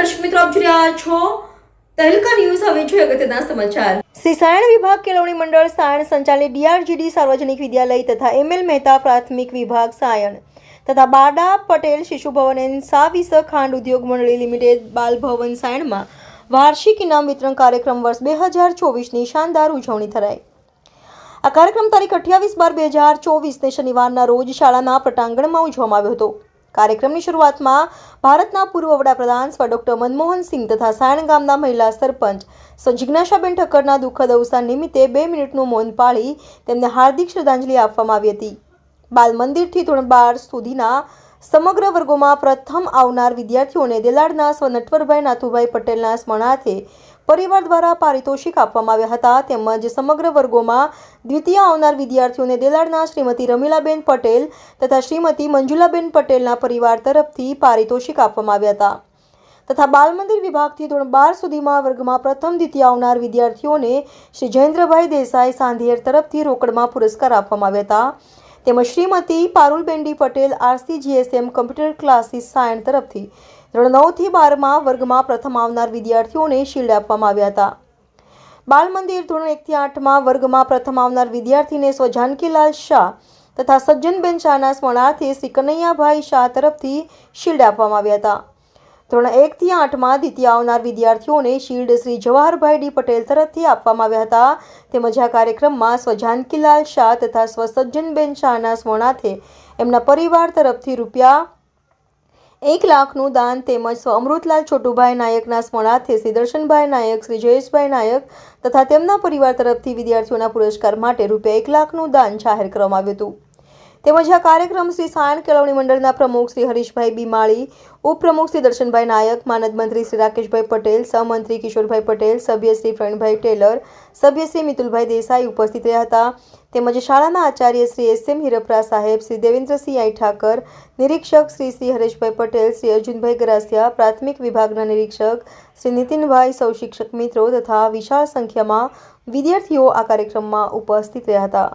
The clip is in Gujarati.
આપ જોઈ રહ્યા છો તહેલકા ન્યૂઝ. હવે જોઈએ અગત્યના સમાચાર. શ્રી વિભાગ કેળવણી મંડળ સાયણ સંચાલિત ડીઆરજીડી સાર્વજનિક વિદ્યાલય તથા એમએલ મહેતા પ્રાથમિક વિભાગ સાયણ તથા બાડા પટેલ શિશુ ભવન એન્ડ સાવિસ ખાંડ ઉદ્યોગ મંડળી લિમિટેડ બાલભવન સાયણમાં વાર્ષિક ઇનામ વિતરણ કાર્યક્રમ વર્ષ બે હજાર ચોવીસની શાનદાર ઉજવણી થરાઈ. આ કાર્યક્રમ તારીખ અઠ્યાવીસ બાર બે હજાર ચોવીસને શનિવારના રોજ શાળાના પટાંગણમાં ઉજવવામાં આવ્યો હતો. કાર્યક્રમની શરૂઆતમાં ભારતના પૂર્વ વડાપ્રધાન સ્વ ડોક્ટર મનમોહન સિંહ તથા સાયણ ગામના મહિલા સરપંચ સ્વ જિજ્ઞાસાબેન ઠક્કરના દુઃખદ અવસાન નિમિત્તે બે મિનિટનું મૌન પાળી તેમને હાર્દિક શ્રદ્ધાંજલિ આપવામાં આવી હતી. બાલ મંદિરથી ધોરણ બાર સુધીના સમગ્ર વર્ગોમાં પ્રથમ આવનાર વિદ્યાર્થીઓને દેલાડના સ્વ નટવરભાઈ નાથુભાઈ પટેલના સ્મરણાર્થે પરિવાર દ્વારા પારિતોષિક આપવામાં આવ્યા હતા. તેમજ સમગ્ર વર્ગોમાં દ્વિતીય આવનાર વિદ્યાર્થીઓને દેલાડના શ્રીમતી રમીલાબેન પટેલ તથા શ્રીમતી મંજુલાબેન પટેલના પરિવાર તરફથી પારિતોષિક આપવામાં આવ્યા હતા. તથા બાલમંદિર વિભાગથી ધોરણ બાર સુધીમાં વર્ગમાં પ્રથમ દ્વિતીય આવનાર વિદ્યાર્થીઓને શ્રી જયેન્દ્રભાઈ દેસાઈ સાંધિયેર તરફથી રોકડમાં પુરસ્કાર આપવામાં આવ્યા હતા. તેમજ Shrimati પારુલબેન્ડી Patel RC GSM computer classes Sayan તરફથી ધોરણ નવથી બારમાં વર્ગમાં પ્રથમ આવનાર વિદ્યાર્થીઓને શિલ્ડ આપવામાં આવ્યા હતા. બાલ મંદિર ધોરણ એકથી આઠમાં વર્ગમાં પ્રથમ આવનાર વિદ્યાર્થીને સ્વ જાનકીલાલ શાહ તથા સજ્જનબેન શાહના સ્મરણાર્થે શ્રી કનૈયાભાઈ શાહ તરફથી શિલ્ડ આપવામાં આવ્યા હતા. ધોરણ એકથી આઠમાં દ્વિતીય આવનાર વિદ્યાર્થીઓને શિલ્ડ શ્રી જવાહરભાઈ ડી પટેલ તરફથી આપવામાં આવ્યા હતા. તેમજ આ કાર્યક્રમમાં સ્વ જાનકીલાલ શાહ તથા સ્વ સજ્જનબેન શાહના સ્મરણાર્થે એમના પરિવાર તરફથી રૂપિયા એક લાખનું દાન તેમજ સ્વ અમૃતલાલ છોટુભાઈ નાયકના સ્મરણાર્થે શ્રી દર્શનભાઈ નાયક, શ્રી જયેશભાઈ નાયક તથા તેમના પરિવાર તરફથી વિદ્યાર્થીઓના પુરસ્કાર માટે રૂપિયા એક લાખનું દાન જાહેર કરવામાં આવ્યું હતું. તેમજ આ કાર્યક્રમ શ્રી સાયણ કેળવણી મંડળના પ્રમુખ શ્રી હરીશભાઈ બીમાળી, ઉપપ્રમુખ શ્રી દર્શનભાઈ નાયક, માનદ મંત્રી શ્રી રાકેશભાઈ પટેલ, સહમંત્રી કિશોરભાઈ પટેલ, સભ્ય શ્રી પ્રવીણભાઈ ટેલર, સભ્ય શ્રી મિતુલભાઈ દેસાઈ ઉપસ્થિત રહ્યા હતા. તેમજ શાળાના આચાર્ય શ્રી એસ એમ હિરપરા સાહેબ, શ્રી દેવેન્દ્રસિંહ આઈ ઠાકર, નિરીક્ષક શ્રી શ્રી હરેશભાઈ પટેલ, શ્રી અર્જુનભાઈ ગરાસિયા, પ્રાથમિક વિભાગના નિરીક્ષક શ્રી નીતિનભાઈ સૌ શિક્ષક મિત્રો તથા વિશાળ સંખ્યામાં વિદ્યાર્થીઓ આ કાર્યક્રમમાં ઉપસ્થિત રહ્યા હતા.